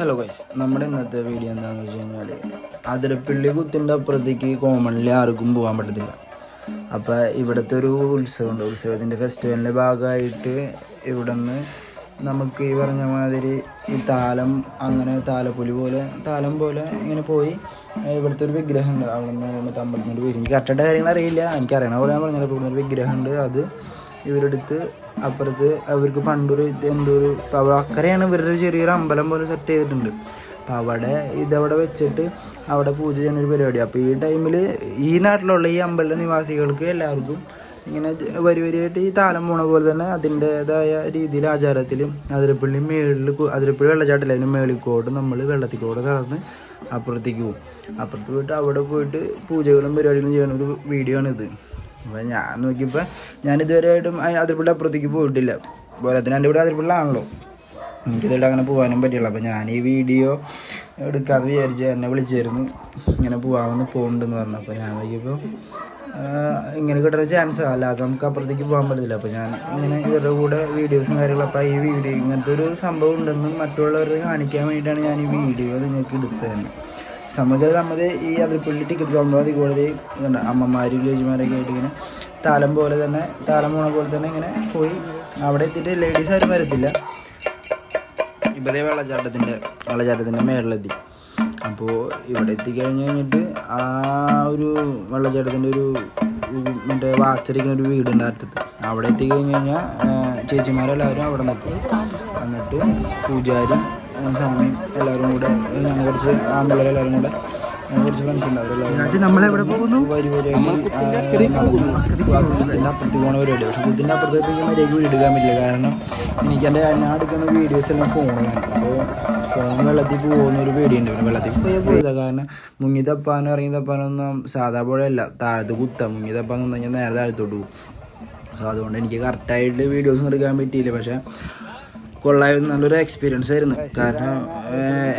Hello guys നമ്മുടെ ഇന്നത്തെ video എന്താണെന്ന് വെച്ച് കഴിഞ്ഞാൽ അതിരപ്പള്ളി കുത്തിന്റെ അപ്പുറത്തേക്ക് കോമൺലി ആർക്കും പോകാൻ പറ്റത്തില്ല. അപ്പോൾ ഇവിടുത്തെ ഒരു ഉത്സവമുണ്ട്. ഉത്സവത്തിന്റെ ഫെസ്റ്റിവലിന്റെ ഭാഗമായിട്ട് ഇവിടെ നിന്ന് നമുക്ക് ഈ പറഞ്ഞ മാതിരി ഈ താലം അങ്ങനെ താലപ്പൊലി പോലെ താലം പോലെ ഇങ്ങനെ പോയി ഇവിടുത്തെ ഒരു വിഗ്രഹമുണ്ട്. അവിടെ നിന്ന് മറ്റേ അമ്പലത്തിന്റെ പേര് എനിക്ക് കറക്റ്റായിട്ട് കാര്യങ്ങൾ അറിയില്ല എനിക്ക് അറിയണ പോലെ ഞാൻ പറഞ്ഞാൽ ഇവിടെ ഒരു വിഗ്രഹമുണ്ട്. അത് ഇവരെടുത്ത് അപ്പുറത്ത് അവർക്ക് പണ്ടൊരു എന്തോ ഒരു അക്കരെയാണ് ഇവരുടെ ചെറിയൊരു അമ്പലം പോലെ സെറ്റ് ചെയ്തിട്ടുണ്ട്. അപ്പോൾ അവിടെ ഇതവിടെ വെച്ചിട്ട് അവിടെ പൂജ ചെയ്യുന്ന ഒരു പരിപാടി. അപ്പോൾ ഈ ടൈമിൽ ഈ നാട്ടിലുള്ള ഈ അമ്പല നിവാസികൾക്ക് എല്ലാവർക്കും ഇങ്ങനെ വരി വരിയായിട്ട് ഈ താലം പോണ പോലെ തന്നെ അതിന്റെതായ രീതിയിൽ ആചാരത്തിലും അതിരപ്പള്ളി മേളിൽ അതിരപ്പള്ളി വെള്ളച്ചാട്ടില്ല അതിന് മേളിക്കോട്ട് നമ്മൾ വെള്ളത്തിക്കോട്ട് നടന്ന് അപ്പുറത്തേക്ക് പോകും അപ്പുറത്ത് പോയിട്ട് അവിടെ പോയിട്ട് പൂജകളും പരിപാടികളും ചെയ്യുന്ന ഒരു വീഡിയോ ആണ് ഇത് അപ്പോൾ ഞാൻ നോക്കിയപ്പോൾ ഞാൻ ഇതുവരെയായിട്ടും അ- അതിരപ്പള്ളി അപ്പുറത്തേക്ക് പോയിട്ടില്ല. പോലെ തന്നെ എന്റെ ഇവിടെ അതിർപ്പിള്ള ആണല്ലോ എനിക്കിതായിട്ട് അങ്ങനെ പോകാനും പറ്റില്ല അപ്പോൾ ഞാൻ ഈ വീഡിയോ എടുക്കാമെന്ന് വിചാരിച്ചു എന്നെ വിളിച്ചായിരുന്നു. ഇങ്ങനെ പോകാമെന്ന് പോകുന്നുണ്ടെന്ന് പറഞ്ഞു. അപ്പോൾ ഞാൻ നോക്കിയപ്പോൾ ഇങ്ങനെ കിട്ടുന്ന ചാൻസ് അല്ലാതെ നമുക്ക് അപ്പുറത്തേക്ക് പോകാൻ പറ്റത്തില്ല. അപ്പോൾ ഞാൻ ഇങ്ങനെ ഇവരുടെ കൂടെ വീഡിയോസും കാര്യങ്ങളും അപ്പോൾ ഈ വീഡിയോ ഇങ്ങനത്തെ ഒരു സംഭവം ഉണ്ടെന്നും മറ്റുള്ളവർക്ക് കാണിക്കാൻ വേണ്ടിയിട്ടാണ് ഞാൻ ഈ വീഡിയോ നിങ്ങൾക്ക് എടുത്തത് തന്നെ. സംബന്ധിച്ചത് നമ്മൾ ഈ അതിരപ്പള്ളി ടിക്കറ്റ് കൗണ്ടർ അതിൽ കൂടെ കണ്ട അമ്മമാരും ലേജിമാരൊക്കെ ആയിട്ട് ഇങ്ങനെ താലം പോലെ തന്നെ താലം പോണ പോലെ തന്നെ ഇങ്ങനെ പോയി. അവിടെ എത്തിയിട്ട് ലേഡീസ് ആരും വരത്തില്ല. ഇവിടെ വെള്ളച്ചാട്ടത്തിന്റെ വെള്ളച്ചാട്ടത്തിന്റെ മേളിലെത്തി. അപ്പോൾ ഇവിടെ എത്തിക്കഴിഞ്ഞ് കഴിഞ്ഞിട്ട് ആ ഒരു വെള്ളച്ചാട്ടത്തിന്റെ ഒരു മറ്റേ വാച്ചടിക്കുന്ന ഒരു വീടുണ്ട് അറ്റത്ത്. അവിടെ എത്തിക്കഴിഞ്ഞ് കഴിഞ്ഞാൽ ചേച്ചിമാരെല്ലാവരും അവിടെ നിൽക്കും എന്നിട്ട് പൂജാരും ആ, സ്വാമിയും എല്ലാവരും കൂടെ ഞങ്ങൾ കുറച്ച് ആമ്പിള്ളേരെല്ലാവരും കൂടെ കുറച്ച് ഫ്രണ്ട്സ് ഉണ്ടാവും. വരി വരിയായിട്ട് കുത്തിന്റെ അപ്പുറത്തേക്ക് പോണ പരിപാടി. പക്ഷെ കുത്തിന്റെ അപ്പുറത്തേക്ക് മര്യാദയ്ക്ക് വീട് എടുക്കാൻ പറ്റില്ല. കാരണം എനിക്ക് എന്റെ ഞാൻ എടുക്കുന്ന വീഡിയോസ് എല്ലാം ഫോണിലാണ് അപ്പോൾ ഫോൺ വെള്ളത്തിൽ പോകുന്ന ഒരു പേടിയുണ്ട്. പിന്നെ വെള്ളത്തിൽ പോയാൽ പോയതാണ് കാരണം മുങ്ങി തപ്പാനോ ഇറങ്ങി തപ്പാനോ ഒന്നും സാധാ പുഴയല്ല താഴത്ത് കുത്താം. മുങ്ങി തപ്പാൻ നിന്ന് കഴിഞ്ഞാൽ നേരെ താഴത്തോട്ട് പോകും. സോ അതുകൊണ്ട് എനിക്ക് കറക്റ്റായിട്ട് വീഡിയോസ് എടുക്കാൻ പറ്റിയില്ല. പക്ഷേ കൊള്ളായിരുന്നു നല്ലൊരു എക്സ്പീരിയൻസ് ആയിരുന്നു. കാരണം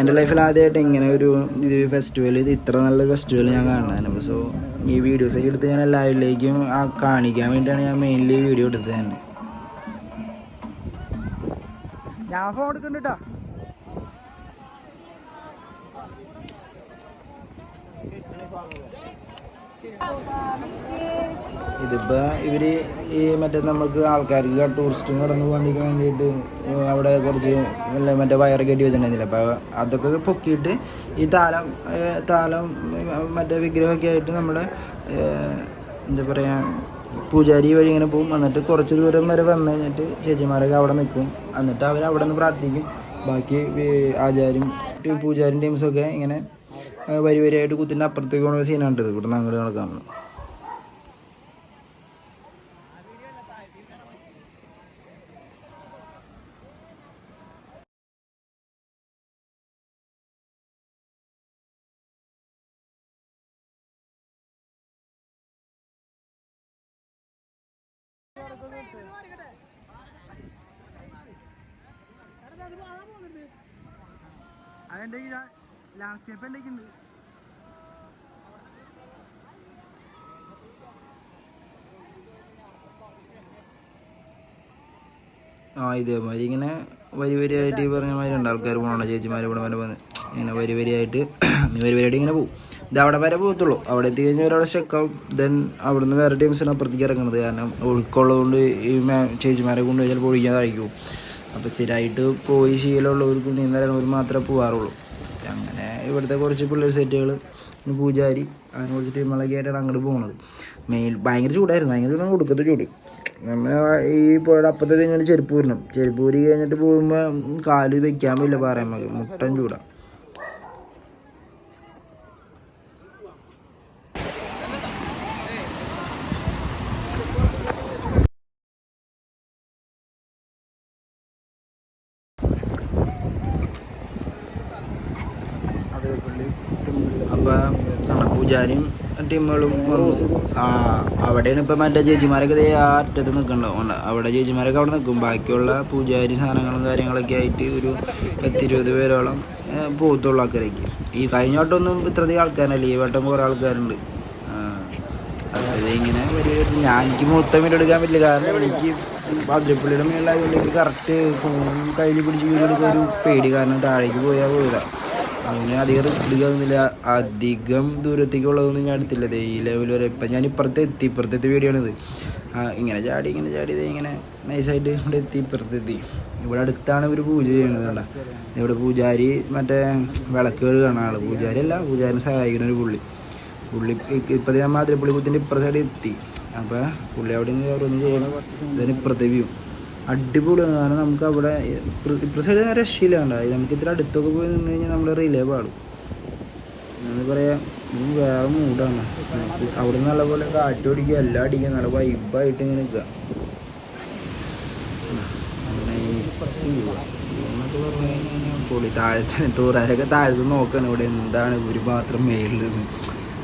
എന്റെ ലൈഫിൽ ആദ്യമായിട്ട് ഇങ്ങനെ ഒരു ഇത് ഫെസ്റ്റിവൽ ഇത് ഇത്ര നല്ലൊരു ഫെസ്റ്റിവൽ ഞാൻ കാണുന്നതാണ് സോ ഈ വീഡിയോസൊക്കെ എടുത്ത് ഞാൻ എല്ലാവരിലേക്കും ആ കാണിക്കാൻ വേണ്ടിയാണ് ഞാൻ മെയിൻലി വീഡിയോ എടുത്തത് തന്നെ. ഞാൻ ഫോൺ എടുക്കണ്ടാ ഇതിപ്പോ ഇവർ ഈ മറ്റേ നമ്മൾക്ക് ആൾക്കാർക്ക് ടൂറിസ്റ്റും കടന്നു പോകാണ്ടിരിക്കാൻ വേണ്ടിയിട്ട് അവിടെ കുറച്ച് വല്ല മറ്റേ വയർ കെട്ടി വെച്ചിട്ടുണ്ടായിരുന്നില്ല? അപ്പോൾ അതൊക്കെ പൊക്കിയിട്ട് ഈ താലം താലം മറ്റേ വിഗ്രഹമൊക്കെ ആയിട്ട് നമ്മുടെ എന്താ പറയുക പൂജാരി വഴി ഇങ്ങനെ പോകും എന്നിട്ട് കുറച്ച് ദൂരം വരെ വന്നു കഴിഞ്ഞിട്ട് ചേച്ചിമാരൊക്കെ അവിടെ നിൽക്കും എന്നിട്ട് അവർ അവിടെ നിന്ന് പ്രാർത്ഥിക്കും. ബാക്കി ആചാര്യം ടീം പൂജാരും ടീംസൊക്കെ ഇങ്ങനെ വരി വരിയായിട്ട് കുത്തിന്റെ അപ്പുറത്തേക്ക് പോകുന്ന സീനാണ് ഇവിടെ നിന്ന് അങ്ങോട്ട് നടക്കാൻ അതിന്റെ ഈ ലാൻഡ്സ്കേപ്പ് എന്തൊക്കെയുണ്ട് ആ ഇതേമാതിരി ഇങ്ങനെ വരി വരിയായിട്ട് ഈ പറഞ്ഞ മാതിരി ഉണ്ട്. ആൾക്കാർ പോകണം ചേച്ചിമാർ ഇവിടെ വരെ വന്ന് ഇങ്ങനെ വരി വരിയായിട്ട് വരി വരിയായിട്ട് ഇങ്ങനെ പോകും ഇത് അവിടെ വരെ പോകത്തുള്ളൂ. അവിടെ എത്തി കഴിഞ്ഞാൽ ഒരാളെ സ്റ്റെക്കാവും ദെൻ അവിടെ നിന്ന് വേറെ ടീംസിന് അപ്പുറത്തേക്ക് ഇറങ്ങുന്നത്. കാരണം ഒഴുക്കുള്ളതുകൊണ്ട് ഈ ചേച്ചിമാരെ കൊണ്ട് ചിലപ്പോൾ ഒഴിക്കാൻ താഴ്ക്കും അപ്പോൾ സ്ഥിരമായിട്ട് പോയി ശീലമുള്ളവർക്കും ഒരു മാത്രമേ പോകാറുള്ളൂ അപ്പം അങ്ങനെ ഇവിടുത്തെ കുറച്ച് പിള്ളേർ സെറ്റുകൾ പിന്നെ പൂജാരി അങ്ങനെ കുറച്ച് ടീമുകളൊക്കെ ആയിട്ടാണ് അങ്ങോട്ട് പോകുന്നത് മെയിൻ ഭയങ്കര ചൂടായിരുന്നു ഭയങ്കര ചൂടാണ് കൊടുക്കത്തെ ചൂട്. നമ്മൾ ഈ പുഴയുടെ അപ്പത്തെ ഇങ്ങനെ ചെരുപ്പ് വരണം. ചെരുപ്പ് ഊരി കഴിഞ്ഞിട്ട് പോകുമ്പോൾ കാൽ വെക്കാൻ പറ്റില്ല പറയാൻ മുട്ടൻ ചൂടാ അപ്പോൾ നമ്മുടെ പൂജാരിയും ടീമുകളും വന്നു. ആ അവിടെയാണ് ഇപ്പം മറ്റേ ചേച്ചിമാരൊക്കെ ആ അറ്റത്ത് നിൽക്കണ്ടാവും അവിടെ ചേച്ചിമാരൊക്കെ അവിടെ നിൽക്കും ബാക്കിയുള്ള പൂജാരി സാധനങ്ങളും കാര്യങ്ങളൊക്കെ ആയിട്ട് ഒരു പത്തിരുപത് പേരോളം പോകത്തുള്ള ആൾക്കാരേക്ക്. ഈ കഴിഞ്ഞ വട്ടമൊന്നും ഇത്രയധികം ആൾക്കാരല്ല. ഈ വട്ടം കുറേ ആൾക്കാരുണ്ട്. വരി വരി ഞാൻ എനിക്ക് മൊത്തം വീട് എടുക്കാൻ പറ്റില്ല. കാരണം എനിക്ക് അതിരപ്പള്ളിയുടെ മേളിലായതുകൊണ്ട് എനിക്ക് കറക്റ്റ് ഫോൺ കയ്യിൽ പിടിച്ച് വീട് എടുക്കാൻ ഒരു പേടി. കാരണം താഴേക്ക് പോയാൽ പോയതാ അങ്ങനെ അധികം റിസ്ക് എടുക്കാന്നില്ല അധികം ദൂരത്തേക്കുള്ളതൊന്നും ഞാൻ എടുത്തില്ല. ഈ ലെവൽ വരെ. ഇപ്പം ഞാൻ ഇപ്പുറത്തെ എത്തി. ഇപ്പുറത്തെ വീഡിയോ ആണിത്. ആ, ഇങ്ങനെ ചാടി ഇങ്ങനെ ചാടി ദേ ഇങ്ങനെ നൈസായിട്ട് ഇവിടെ എത്തി ഇപ്പുറത്തെത്തി ഇവിടെ അടുത്താണ് ഇവർ പൂജ ചെയ്യുന്നത് കണ്ട. ഇവിടെ പൂജാരി മറ്റേ വിളക്ക് കാണാൻ ആൾ പൂജാരി അല്ല പൂജാരിനെ സഹായിക്കുന്ന ഒരു പുള്ളി. പുള്ളി ഇപ്പം ഞാൻ മാതിരി പുള്ളി കുത്തിന്റെ ഇപ്പുറ എത്തി. അപ്പോൾ പുള്ളി അവിടെ നിന്ന് ഓരോന്ന് ചെയ്യണം. ഇതിന് ഇപ്പുറത്തെ വ്യൂ അടിപൊളിയാണ്. കാരണം നമുക്ക് അവിടെ ഇപ്പുറ- സൈഡ് രക്ഷയില്ല ഉണ്ടായി നമുക്ക് ഇത്ര അടുത്തൊക്കെ പോയി നിന്ന് കഴിഞ്ഞാൽ നമ്മുടെ റിലേ പാടും. എന്ന് പറയാം ഇത് വേറെ മൂഡാണ് അവിടെ നിന്ന് നല്ലപോലെ കാറ്റ് ഓടിക്കുക എല്ലാം അടിക്കുക നല്ല വൈബായിട്ട് ഇങ്ങനെ നിൽക്കുക പൊളി. താഴത്തെ ടൂറുകാരൊക്കെ താഴത്ത് നോക്കണം ഇവിടെ എന്താണ് ഒരു മാത്രം മേളിൽ നിന്ന്.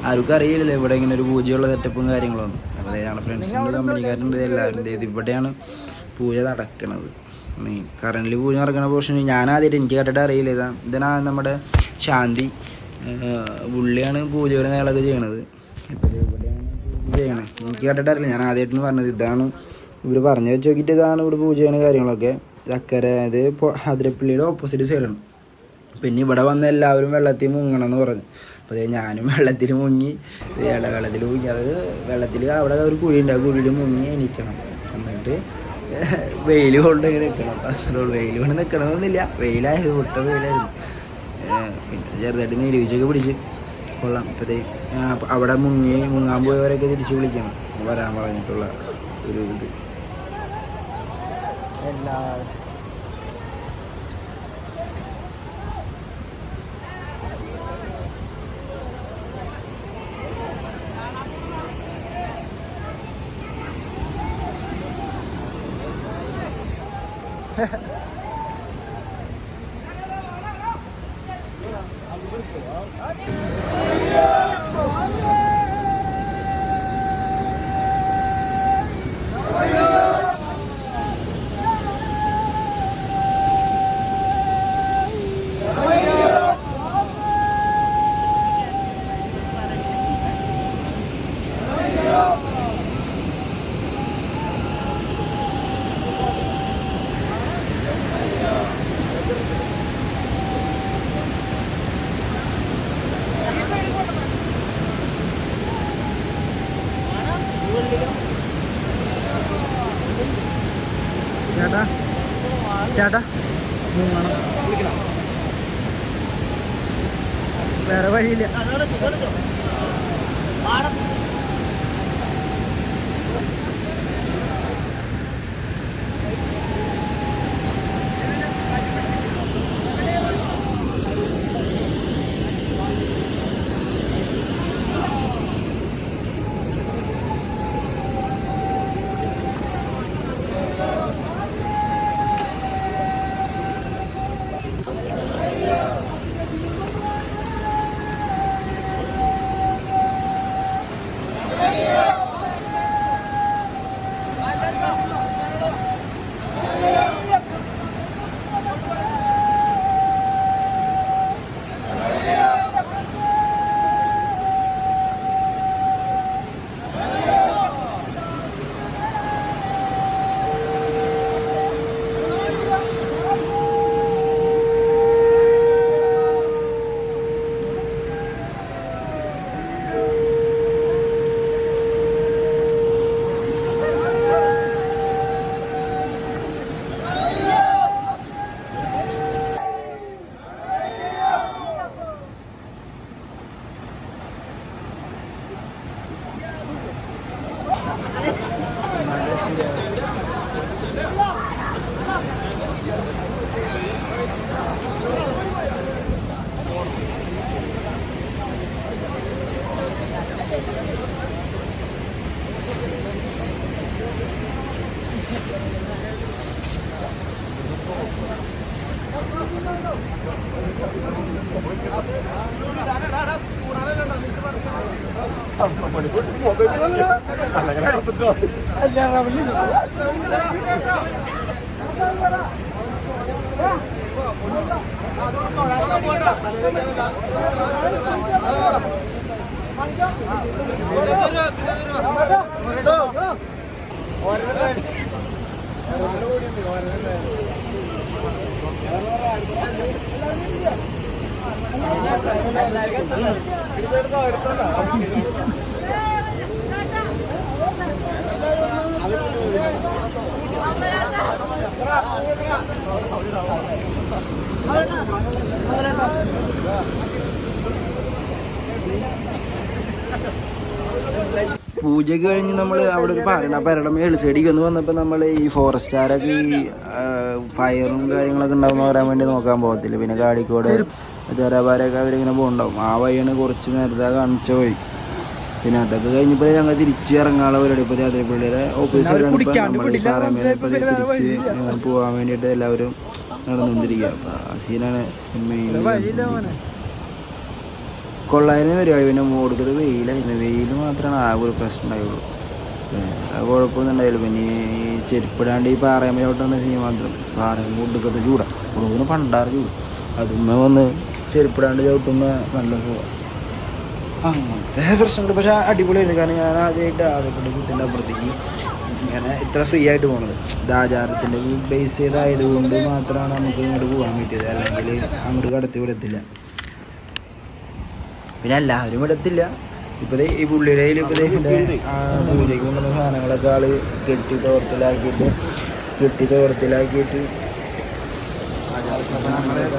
ആർക്കും അറിയില്ലല്ലോ ഇവിടെ ഇങ്ങനെ ഒരു പൂജയുള്ള സെറ്റപ്പും കാര്യങ്ങളൊന്നും. അപ്പോൾ ഞങ്ങളുടെ ഫ്രണ്ട്സിന്റെ കമ്പനിക്കാരുണ്ട് എല്ലാവരും ഇവിടെയാണ്. പൂജ നടക്കണത്. മെയിൻ കറന്റിൽ പൂജ നടക്കുന്ന പോർഷൻ ഞാൻ ആദ്യമായിട്ട് എനിക്ക് കേട്ടിട്ട് അറിയില്ല. ഇതാ ഇതിനാ നമ്മുടെ ശാന്തി ഉള്ളിയാണ് പുള്ളിയാണ് നേളൊക്കെ ചെയ്യണത്. ചെയ്യണേ. എനിക്ക് കേട്ടിട്ട് അറിയില്ല. ഞാൻ ആദ്യമായിട്ടാണ് പറഞ്ഞത്. ഇതാണ് ഇവർ പറഞ്ഞു വെച്ച് നോക്കിയിട്ട് ഇതാണ് ഇവിടെ പൂജ ചെയ്യണ കാര്യങ്ങളൊക്കെ. ചക്കര ഇത് അതിരപ്പള്ളിയുടെ ഓപ്പോസിറ്റ് സൈഡാണ് പിന്നെ ഇവിടെ വന്ന എല്ലാവരും വെള്ളത്തിൽ മുങ്ങണം എന്ന് പറഞ്ഞു അപ്പോൾ ഞാനും വെള്ളത്തിൽ മുങ്ങി വെള്ളത്തിൽ മുങ്ങി. അത് വെള്ളത്തിൽ അവിടെ ഒരു കുഴി ഉണ്ട് ആ കുഴിയിൽ മുങ്ങി എനിക്കണം എന്നിട്ട് വെയിൽ കൊണ്ട് ഇങ്ങനെ നിൽക്കണം അത്രേ വെയിൽ കൊണ്ട് നിൽക്കണമെന്നില്ല വെയിലായിരുന്നു ഒട്ട വെയിലായിരുന്നു പിന്നെ ചെറുതായിട്ട് നിരൂപിച്ചൊക്കെ പിടിച്ച്. കൊള്ളാം. ഇപ്പോഴത്തെ അവിടെ മുങ്ങി മുങ്ങാൻ പോയവരൊക്കെ തിരിച്ചു വിളിക്കണം. വരാൻ പറഞ്ഞിട്ടുള്ള ഒരു ഇത്. എല്ലാ Go! വേറെ വഴിയില്ല. റൗണ്ടിൽ എല്ലാവർക്കും പൂജയൊക്കെ കഴിഞ്ഞ് നമ്മൾ അവിടെ ഒരു പാറയാണ് പരട പാറയുടെ ചെടിക്ക് ഒന്ന് വന്നപ്പോൾ നമ്മൾ ഈ ഫോറസ്റ്റുകാരൊക്കെ ഈ ഫയറും കാര്യങ്ങളൊക്കെ ഉണ്ടാകുമ്പോൾ വരാൻ വേണ്ടി നോക്കാൻ പോകത്തില്ല. പിന്നെ കാടിക്കോട് തെരവാരൊക്കെ അവരിങ്ങനെ പോകുന്നുണ്ടാവും ആ വഴിയാണ് കുറച്ച് നേരത്തെ കാണിച്ച വഴി. പിന്നെ അതൊക്കെ കഴിഞ്ഞപ്പോൾ ഞങ്ങൾ തിരിച്ചു ഇറങ്ങാനുള്ള പരിപാടി. ഇപ്പോൾ അതിരപ്പള്ളിയുടെ ഓഫീസ് ഇപ്പോൾ നമ്മൾ ഇപ്പോൾ തിരിച്ച് പോകാൻ വേണ്ടിയിട്ട് എല്ലാവരും നടന്നുകൊണ്ടിരിക്കുക. ആ സീനാണ് കൊള്ളായിരുന്നു പരിപാടി. പിന്നെ മോടുക്കത് വെയിലായിരുന്നു. വെയിൽ മാത്രമാണ് ആ ഒരു പ്രശ്നം ഉണ്ടായുള്ളൂ അത് കുഴപ്പമൊന്നും ഉണ്ടായില്ല. പിന്നെ ഈ ചെരുപ്പിടാണ്ട് ഈ പാറയമ്മ ചവിട്ടാണ് സീൻ മാത്രം. പാറയമ്മ കൊടുക്കത്തെ ചൂടാ. കൊടുക്കുന്ന പണ്ടാറ് ചൂട്. അതുമ്മ വന്ന് ചെരുപ്പിടാണ്ട് ചവിട്ടുമ്പോൾ നല്ല സുഖം അങ്ങനത്തെ പ്രശ്നങ്ങൾ പക്ഷെ അടിപൊളിയായിരുന്നു. കാരണം ഞാൻ ആദ്യമായിട്ട് ആദ്യത്തിന്റെ കുത്തിന്റെ അപ്പുറത്തേക്ക് ഇങ്ങനെ ഇത്ര ഫ്രീ ആയിട്ട് പോണത്. ഇത് ആചാരത്തിന്റെ ബേസ് ചെയ്തായതുകൊണ്ട് മാത്രമാണ് നമുക്ക് ഇങ്ങോട്ട് പോകാൻ പറ്റിയത്. അല്ലെങ്കിൽ അങ്ങോട്ട് കടത്തി വിടത്തില്ല. പിന്നെ എല്ലാവരും വിടത്തില്ല. ഇപ്പൊ ദേ ഈ പുള്ളിയുടെ കയ്യിൽ പൂജയ്ക്ക് കൊണ്ടുവന്ന സാധനങ്ങളൊക്കെ ആൾ കെട്ടി തോർത്തിലാക്കിയിട്ട് കെട്ടി തോർത്തിലാക്കിയിട്ട് സാധനങ്ങളൊക്കെ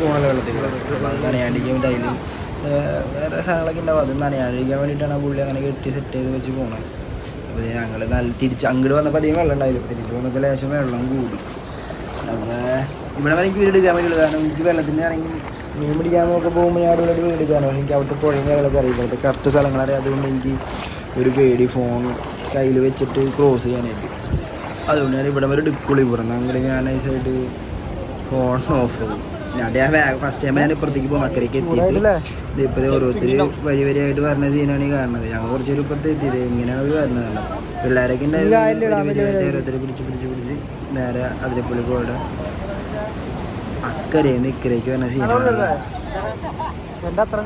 പോകണല്ലോ വെള്ളത്തിൽ അപ്പോൾ നനയാണ്ടിരിക്കാൻ അതിൽ വേറെ സാധനങ്ങളൊക്കെ ഉണ്ടാവും. അത് നനയാണ്ടിരിക്കാൻ വേണ്ടിയിട്ടാണ് പുള്ളി അങ്ങനെ കെട്ടി സെറ്റ് ചെയ്ത് വെച്ച് പോകണത് അപ്പോൾ ഞങ്ങൾ നല്ല തിരിച്ച് അങ്ങോട്ട് വന്നപ്പോൾ അധികം വെള്ളം ഉണ്ടായില്ല. അപ്പോൾ തിരിച്ച് വന്നപ്പോൾ ലേശം വെള്ളം കൂടി. അപ്പോൾ ഇവിടെ വരെ വീട് എടുക്കാൻ പറ്റുള്ളൂ. കാരണം എനിക്ക് വെള്ളത്തിന് ഇറങ്ങി മീൻ പിടിക്കാൻ നോക്കി പോകുമ്പോൾ ഞാൻ അവിടെ വീട് എടുക്കാനോ എനിക്ക് അവിടുത്തെ പുഴയും കാര്യങ്ങളൊക്കെ അറിയില്ല. അവിടുത്തെ കറക്റ്റ് സ്ഥലങ്ങളറിയാം അതുകൊണ്ട് എനിക്ക് ഒരു പേടി ഫോൺ കയ്യിൽ വെച്ചിട്ട് ക്രോസ് ചെയ്യാനായിട്ട്. അതുകൊണ്ട് ഞാൻ ഇവിടെ വരെ എടുക്കുള്ളൂ. ഇവിടെ നിന്ന് അങ്ങോട്ട് ഞാൻ നൈസായിട്ട് ഫോൺ ഓഫ് ആവും. ഞാൻ ഞാൻ ഫസ്റ്റ് ടൈം ഞാൻ ഇപ്പുറത്തേക്ക് പോകും അക്കരയ്ക്ക് എത്തിയിട്ട്. ഇപ്പോൾ ഓരോരുത്തർ വരി വരിയായിട്ട് പറഞ്ഞ സീനാണ് ഈ കാണുന്നത്. ഞങ്ങൾ കുറച്ചൊരു ഇപ്പുറത്ത് എത്തിയത് ഇങ്ങനെയാണ് അവർ വരുന്നതല്ലോ പിള്ളേരൊക്കെ ഉണ്ടായിരുന്നു. ഓരോരുത്തരെ പിടിച്ച് പിടിച്ച് പിടിച്ച് നേരെ അതിരപ്പള്ളി പോയിട്ട് അക്കരയിൽ ഇക്കരയ്ക്ക് വരുന്ന സീനാണ് അത്ര